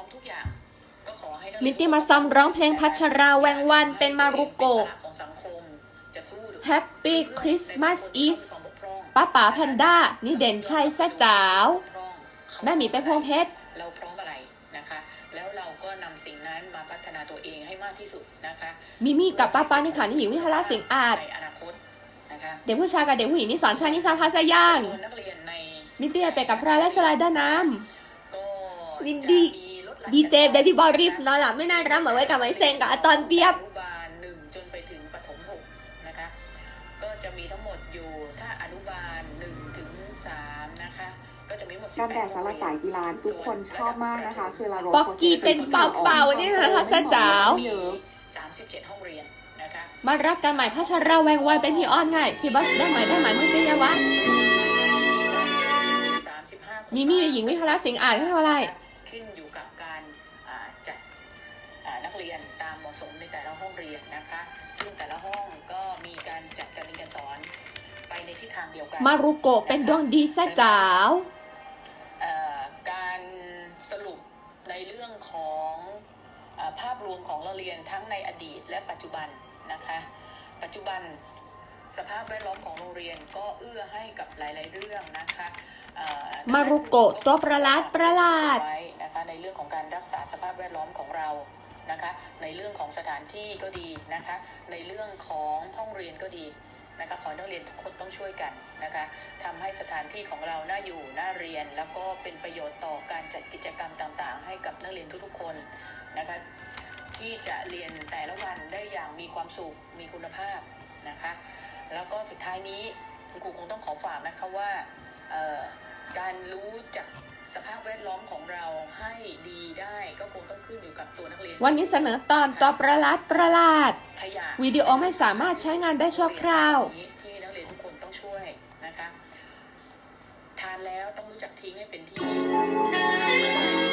มทุกอย่างก็ขอให้มินตี้มาซ้อมร้องเพลงพัชราแวงวันเป็นมารุโกะของสังคมจะสู้หรือ Happy Christmas Eve ป้าป๋าแพนด้า นี่เด่นชัยแซ่จ๋าว แม่หมีไปพวงเพชรเราพร้อมอะไรนะคะ แล้วเราก็นำสิ่งนั้นมาพัฒนาตัวเองให้มากที่สุดนะคะ มิมี่กับป้าป๋านี่ค่ะนี่หญิงวิทยาลาเสียงอาจในอนาคตนะคะเด็กผู้ชายกับเด็กผู้หญิงนี่สอนชายนิชาทาสย่างจำนวนนักเรียนในมินตี้ไปกับพระและสไลเดอร์น้ก็ วินดี้จะมีลดหลั่นำดีเจเบบี้บอริสนอนหลับไม่น่ารักเหมือนไว้กับไว้เซงกับอาตอนเปียบอนุบาลหนึ่งจนไปถึงประถมหกนะคะก็จะมีทั้งหมดอยู่ถ้าอนุบาลหนึ่งถึงสามนะคะก็จะมีทั้งหมดการแต่งสารสายกีฬาทุกคนชอบมากนะคะ คือลาโรป๊อกกี้เป็นเป่าๆนี่นะคะแซ่จ๋าวเยอะสามสิบเจ็ดห้องเรียนนะคะมารักกันใหม่พัชราแวงวันเป็นพี่อ้อนง่ายฟีบัสได้ไหมได้ไหมมึงเป็นยังวะสามสิบห้ามิมี่หญิงวิทยาลาเสียงอาจเขาทำอะไร เรียนนะคะ ซึ่งแต่ละห้องก็มีการจัดการเรียนการสอน ไปในทิศทางเดียวกันมารุโกะเป็นดวงดีแซ่จ๋าวเอ่อการสรุปในเรื่องของเออภาพรวมของเราเรียนทั้งในอดีตและปัจจุบันนะคะ ปัจจุบันสภาพแวดล้อมของโรงเรียนก็เอื้อให้กับหลาย ๆ เรื่องนะคะเอ่อ มารุโกะตัวประหลาดประหลาด ไว้นะคะในเรื่องของการรักษาสภาพแวดล้อมของเรา นะคะ ในเรื่องของสถานที่ก็ดีนะคะ ในเรื่องของห้องเรียนก็ดีนะคะขอให้นักเรียนทุกคนต้องช่วยกันนะคะทำให้สถานที่ของเราน่าอยู่น่าเรียน แล้วก็เป็นประโยชน์ต่อการจัดกิจกรรมต่างๆ ให้กับนักเรียนทุกๆคนนะคะที่จะเรียนแต่ละวันได้อย่างมีความสุขมีคุณภาพนะคะ แล้วก็สุดท้ายนี้คุณครูคงต้องขอฝากนะคะว่าการรู้จัก สภาพแวดล้อมของเราให้ดีได้ก็คงต้องขึ้นอยู่กับตัวนักเรียน วันนี้เสนอตอนตัวประหลาดประหลาด ขยะวิดีโอไม่สามารถใช้งานได้ชั่วคราว ที่นักเรียนทุกคนต้องช่วยนะคะ ทานแล้วต้องรู้จักทิ้งให้เป็นที่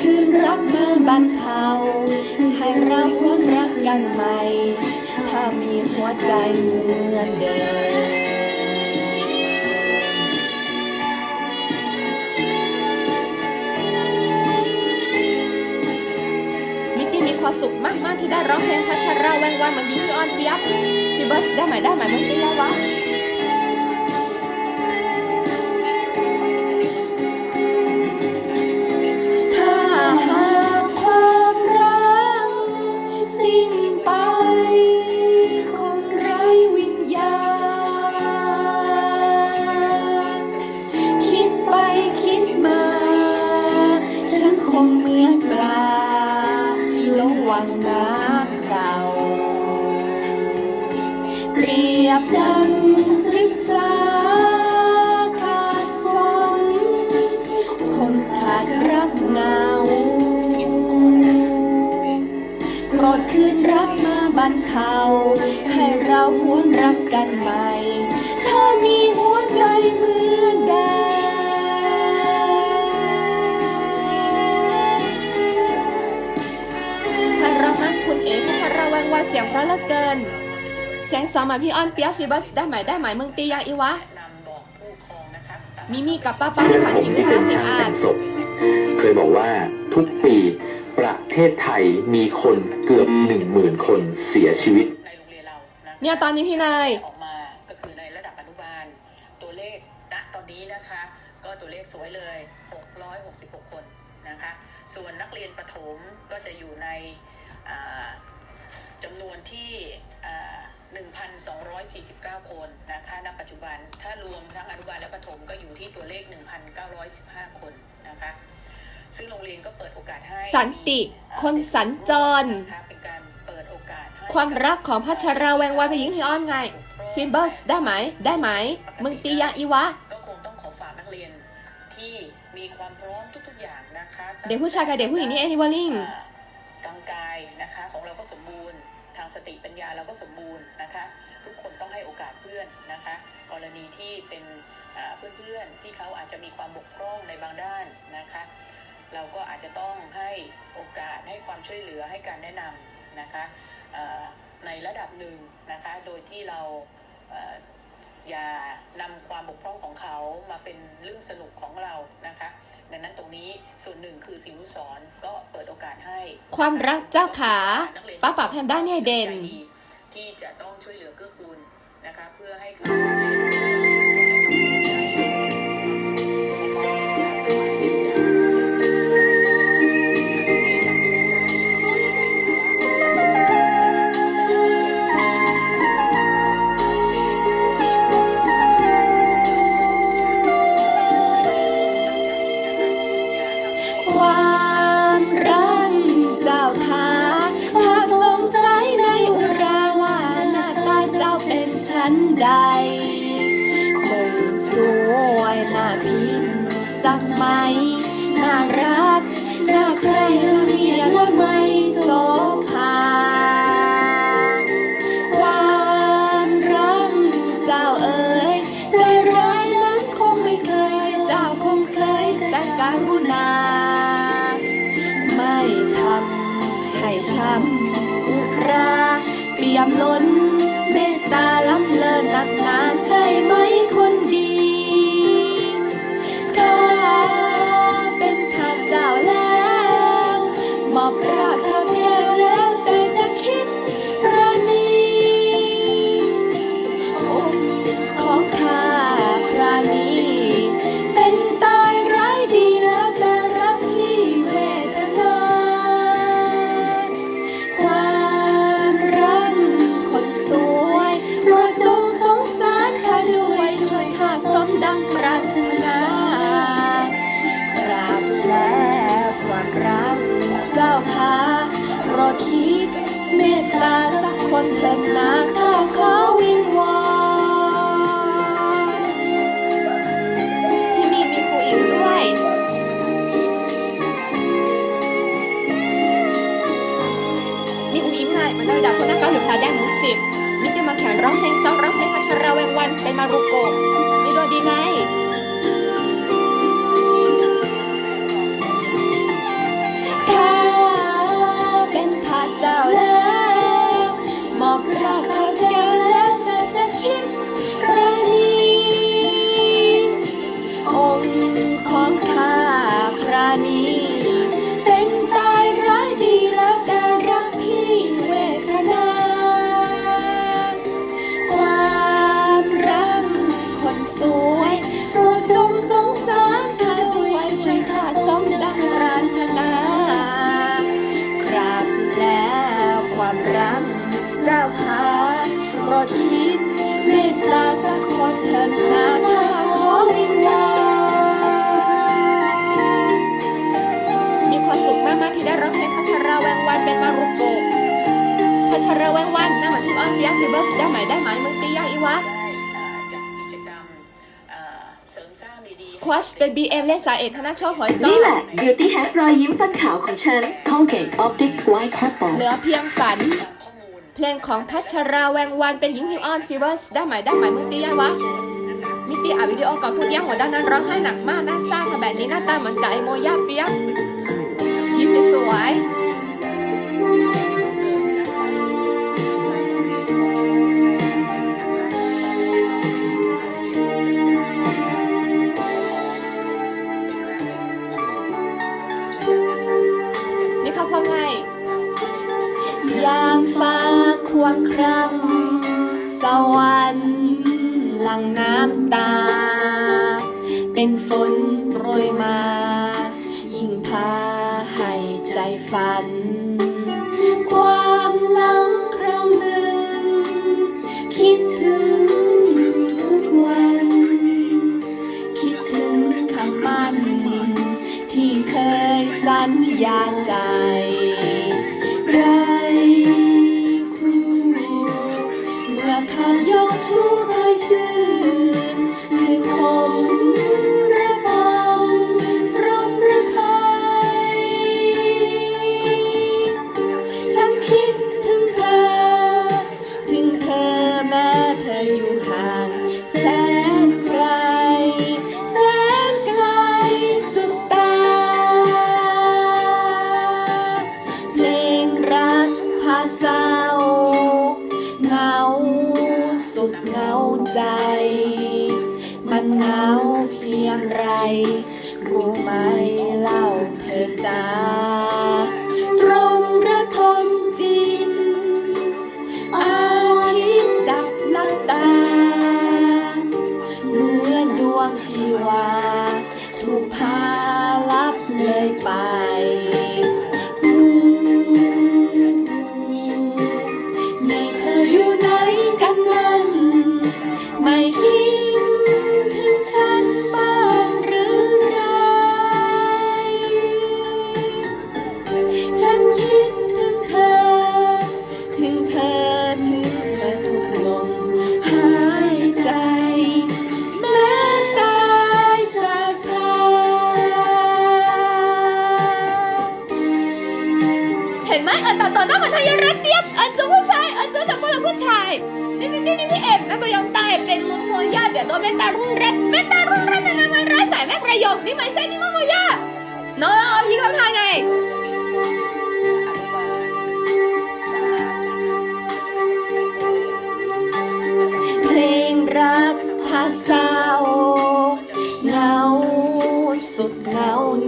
คืนรักมาบันเทาให้เราหวนรักกันใหม่ ถ้ามีหัวใจเหมือนเดิมมิตตี้มีความสุขมาก ๆ ที่ได้ร้องเพลงพัชราแวงวันเหมือนหญิงออนเปียบฟิบัสได้ไหมได้ไหมมึงเป็นยังวะ ลงวังน้ำเก่า เปรียบดังพฤกษาขาดฝนคนขาดรักเงาโปรดคืนรักมาบรรเทาให้เราหวนรักกันใหม่ ถ้ามีหัวใจมือ สียงเพราะเหลือเกิน เสียงสองมาพี่อ้อนเปียกฟีบัสได้ไหมได้ไหมเมืองตียาอีวะแนะนำบอกผู้ครองนะคะมิมี่กับป้าป้าที่ขวัญอิมพิธาเสียงอาจศพเคยบอกว่าทุกปีประเทศไทยมีคนเกือบหนึ่งหมื่นคนเสียชีวิตในโรงเรียนเรานะเนี่ยตอนนี้พี่นายออกมาก็คือในระดับอนุบาล ตัวเลขณตอนนี้นะคะ ก็ตัวเลขสวยเลย 666 คนนะคะ ส่วนนักเรียนประถมก็จะอยู่ในอ่า จำนวนที่อ่า1,249 คนนะคะณปัจจุบัน ถ้ารวมทั้งอนุบาลและประถมก็อยู่ที่ตัวเลข 1,915 คนนะคะ ซึ่งโรงเรียนก็เปิดโอกาสให้สันติ คนสัญจร นะคะเป็นการเปิดโอกาสให้ความรักของพัชราแวงวานพยิงพี่อ้อนไง ฟิเบอร์สได้ไหม ได้ไหมเมืองตียาอีวะ ก็คงต้องขอฝากนักเรียนที่มีความพร้อมทุก ๆ อย่างนะคะ เด็กผู้ชายกับเด็กผู้หญิงนี่แอนิวอลลิงอ่ากางกายนะคะของเราก็สมบูรณ์ทางสติปัญญาเราก็สมบูรณ์นะคะ ทุกคนต้องให้โอกาสเพื่อนนะคะ กรณีที่เป็นเพื่อนๆที่เขาอาจจะมีความบกพร่องในบางด้านนะคะ เราก็อาจจะต้องให้โอกาสให้ความช่วยเหลือให้การแนะนำนะคะในระดับหนึ่งนะคะ โดยที่เราอย่านำความบกพร่องของเขามาเป็นเรื่องสนุกของเรานะคะ ดังนั้นตรงนี้ส่วนหนึ่งคือสิ่งที่สอนก็เปิดโอกาสให้ ความรักเจ้าขาป้าป๋าแพนด้าเนี่ยเด่นใจที่จะต้องช่วยเหลือเกื้อกูลนะคะเพื่อให้เขา นเถิดนาข้าขอวิงวอนที่นี่มีครูอิ๋วด้วยมีอุ้งอิ๊มไงมันได้ดับคนนักเก้าอยู่แถวแดนหมูสิบมิจะมาแข่งร้องเพลงซ้อมร้องเพลงพัชราแวงวันเป็นมารุโกะ ควอชเป็น BM เลขสาเอกคณะชอบหอยกอนี่แหละ Beauty Hack รอยยิ้มฟันขาวของฉัน Colgate Optic White Purple เหลือเพียงฝันข้อมูล เพลงของพัชราแวงวันเป็นหญิงฮิวออนฟิเวอร์สได้ไหมได้ไหมมือตียังวะมิตีอ่าวิดีโอก่อนพูดยังหัวด้านนั้นร้องไห้หนักมากหน้าซ่าทำแบบนี้หน้าตาเหมือนกับไอโมย่าเปียกยิ้มสวย ครครำสวรรค์หลังน้ำตา เป็นฝนโปรยมา ยิ่งพาให้ใจฝัน ความหลังครั้งหนึ่ง คิดถึงทุกวัน คิดถึงคำมั่น ที่เคยสัญญาใจำ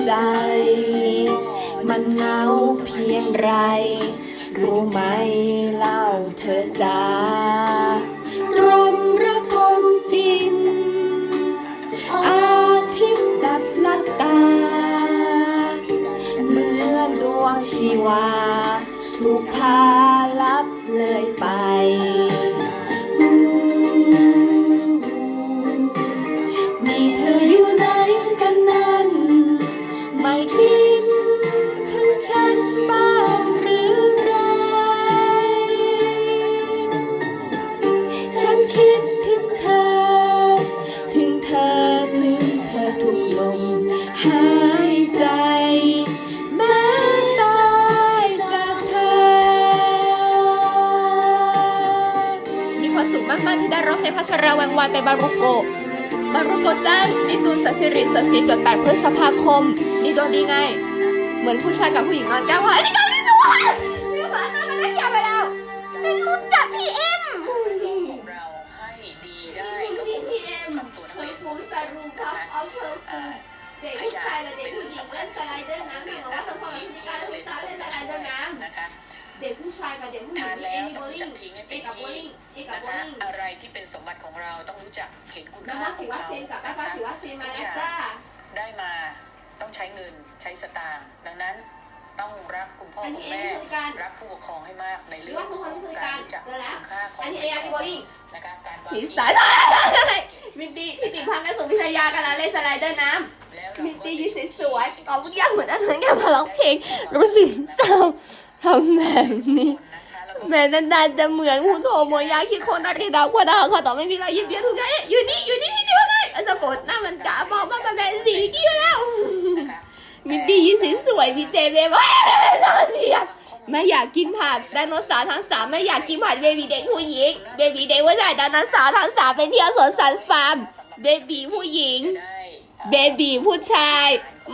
ใจ มันเหงาเพียงไร รู้ไหมเล่าเธอจ้ารมระทมจิน อาทิตย์ดับลับตา เมื่อดวงชีวา ถูกพา พัชราแวงวานไปบารุโกบารุโกจันนิจูนสัสิริสัสิเกิด8พฤษภาคมนี่โดนดีไง เหมือนผู้ชายกับผู้หญิงนอนกันว่านี่เกาหลีสุดพี่ นะโบคะลิ่งอะไรที่เป็นสมบัติของเราต้องรู้จักเห็นคุณน้ำค่ามันขถืองอว่าเขาเซนกับแม่นะฟ้าคะถือว่าเซนมาแล้วจ้า ได้มาต้องใช้เงินใช้สตางค์ดังนั้นต้องรักคุณพ่ออันคุนี้ณเอ็แม่นช่วยกันรักผู้ปกครองให้มากในหรืเรื่อองว่าทุกขคอนงช่วยกากัรนรู้จักเจอแล้ว คุณค่าของอันนี้เอ็นโบลิ่งนะคะการวางผีสายมินตี้ที่ติดพันกับสุวิทยากันแล้วเล่นสไลเดอร์น้ำแล้วเรามินตี้ยืนสวยๆตอบยากเหมือนอันนั้นแกมาร้องเพลงรู้สึกเศร้าทำแบบนี้ แม่นานๆจะเหมือนหูโถโมยาคิโคนตาริดาวกว่าดาวค่ะต่อไม่มีอะไรยิ้มเยอะทุกอย่างอยู่นี่อยู่นี่ที่เดียวไงอันสะกดหน้ามันกะบอกมาแบบสีกี้แล้วมินตี้ยืนสวยๆมีเจเบว่าตอนนี้ข้อไม่อยากกินผักไดโนเสาร์ทั้งสามไม่อยากกินผักเบบีเด็กผู้หญิงเบบีเด็กผู้ชายไดโนเสาร์ทั้งสามเป็นเที่ยวสวนสัตว์ฟาร์มเบบีผู้หญิงเบบีผู้ชาย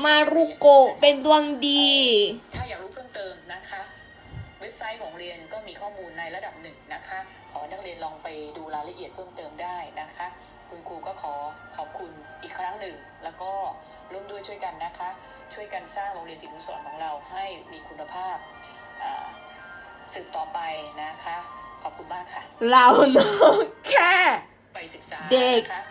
มารุโกเป็นดวงดี ถ้าอยากรู้เพิ่มเติมนะคะ เว็บไซต์ของโรงเรียนก็มีข้อมูลในระดับหนึ่งนะคะ ขอนักเรียนลองไปดูรายละเอียดเพิ่มเติมได้นะคะ คุณครูก็ขอขอบคุณอีกครั้งหนึ่ง แล้วก็ร่วมด้วยช่วยกันนะคะ ช่วยกันสร้างโรงเรียนศิลปนุสรณ์ของเราให้มีคุณภาพอ่าสืบต่อไปนะคะ ขอบคุณมากค่ะ เราเนาะแค่ไปศึกษาเด็กนะคะ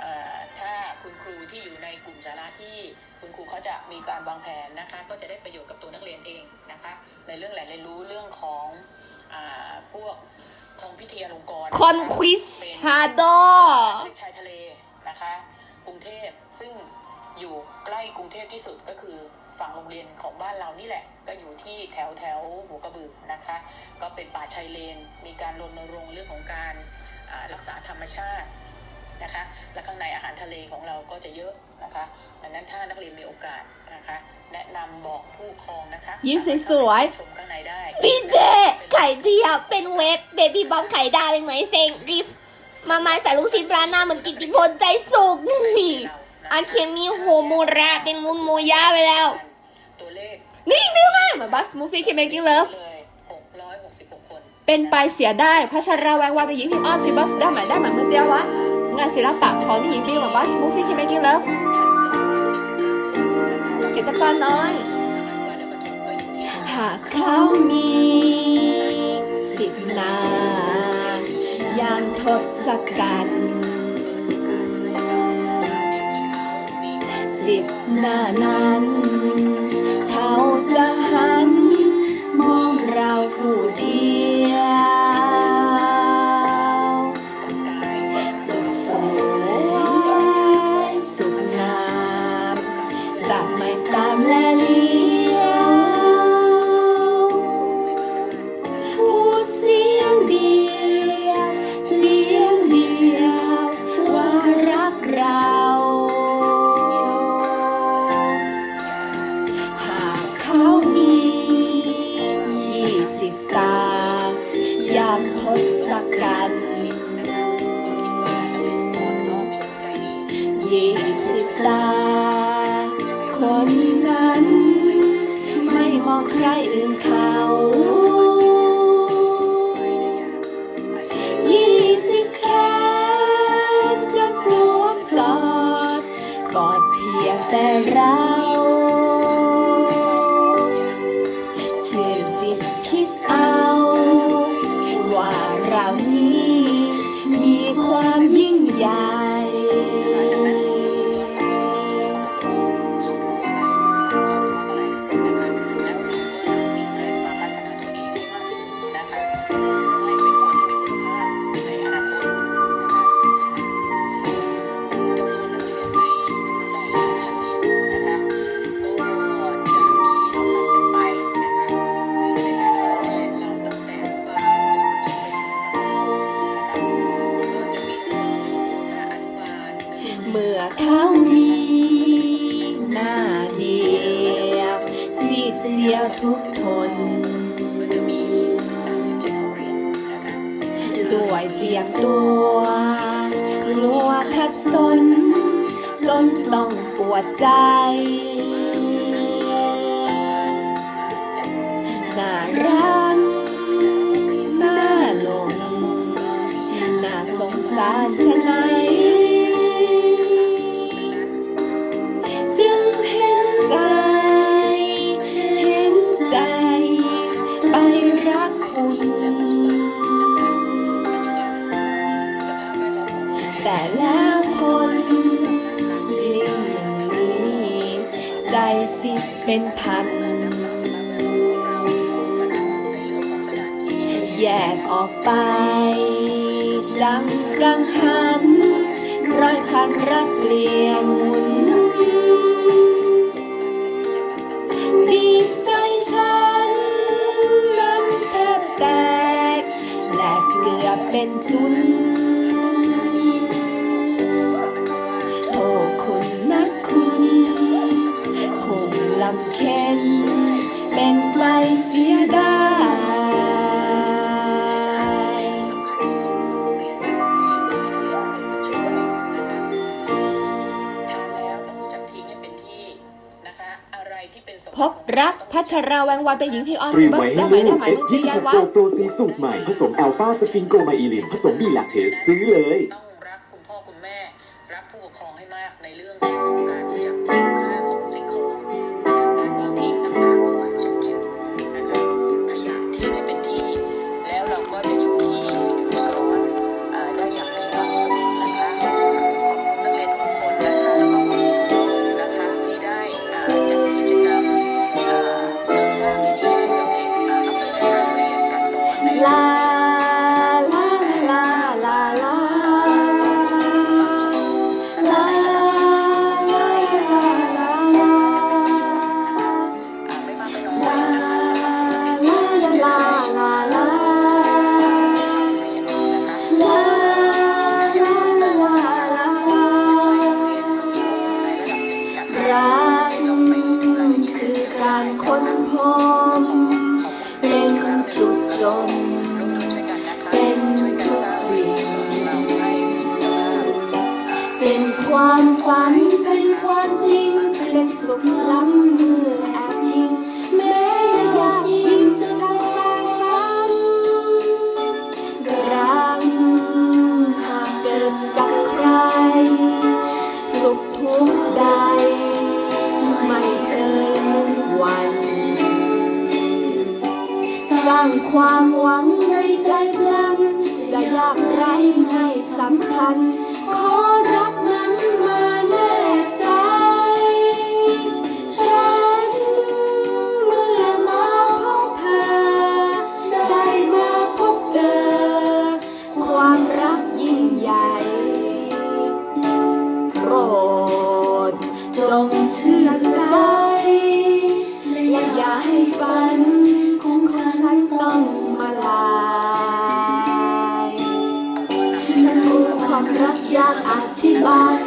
เอ่อถ้าคุณครูที่อยู่ในกลุ่มสาระที่ คุณครูเขาจะมีการวางแผนนะคะ ก็จะได้ประโยชน์กับตัวนักเรียนเองนะคะ ในเรื่องแหล่งเรียนรู้เรื่องของอาพวกของพิทยาลงกรณ์คอนควิสทาโดเป็นชายทะเลนะคะกรุงเทพซึ่งอยู่ใกล้กรุงเทพที่สุดก็คือฝั่งโรงเรียนของบ้านเรานี่แหละ ก็อยู่ที่แถวแถวหัวกระบือนะคะ ก็เป็นป่าชายเลน มีการรณรงค์เรื่องของการอ่ารักษาธรรมชาตินะคะ และข้างในอาหารทะเลของเราก็จะเยอะ นะคะดังนั้นถ้านักเรียนมีโอกาสนะคะ แนะนำบอกผู้ปกครองนะคะยิ้มสวยๆชมข้างในได้ดีเจไข่เจียวเป็นเว็บเบบี้บอมไข่ดาวเป็นเหมยเซงริฟมามาใส่ลูกชิ้นปลาหน้าเหมือนกิตติพลใจสุกนี่อันเขียนมีโฮโมราเป็นมุนโมยาไปแล้ว ตัวเลขนี่ดื้อมากเหมือนบัสมูฟี่เคเมกิ้งเลิฟเลย666 คนเป็นไปเสียได้พัชราแวงวานเป็นหญิงพิมพ์อ้อนฟิบัสได้ไหมได้ไหมเมื่อเดียววะงานศิลปะของหญิงพิมพ์เหมือนบัสมูฟี่เคเมกิ้งเลิฟ จิตรกรน้อย หากเขามีสิบนาอย่างทศกัณฐ์สิบหน้านั้น รักน่าหลงน่าสงสารชะไหนจึงเห็นใจ เห็นใจ ไปรักคุณ แต่แล้วคนลิงอย่างนี้ ใจสิเป็นพัน ไป ดังกังหัน ร้อยพันรักเปลี่ยนหมุนบีบใจฉันนั้นแทบแตกแหลกเกือบเป็นจุน ฉันราแวงวันเปหญิงพิออนรีเบิไสได้ไหมได้ไหมเอสพี่ยี่ายกวะ โปรโปรซีสูตรใหม่ ผสมแอลฟาสฟิงโกไมอีลินผสมบีลาเทสซื้อเลย ความฝันเป็นความจริงเป็นสุขล้ำ จงเชื่อใจ อย่าให้ฝันของฉันต้องมาลายฉันรู้ความรักยากอธิบาย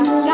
감사합니다.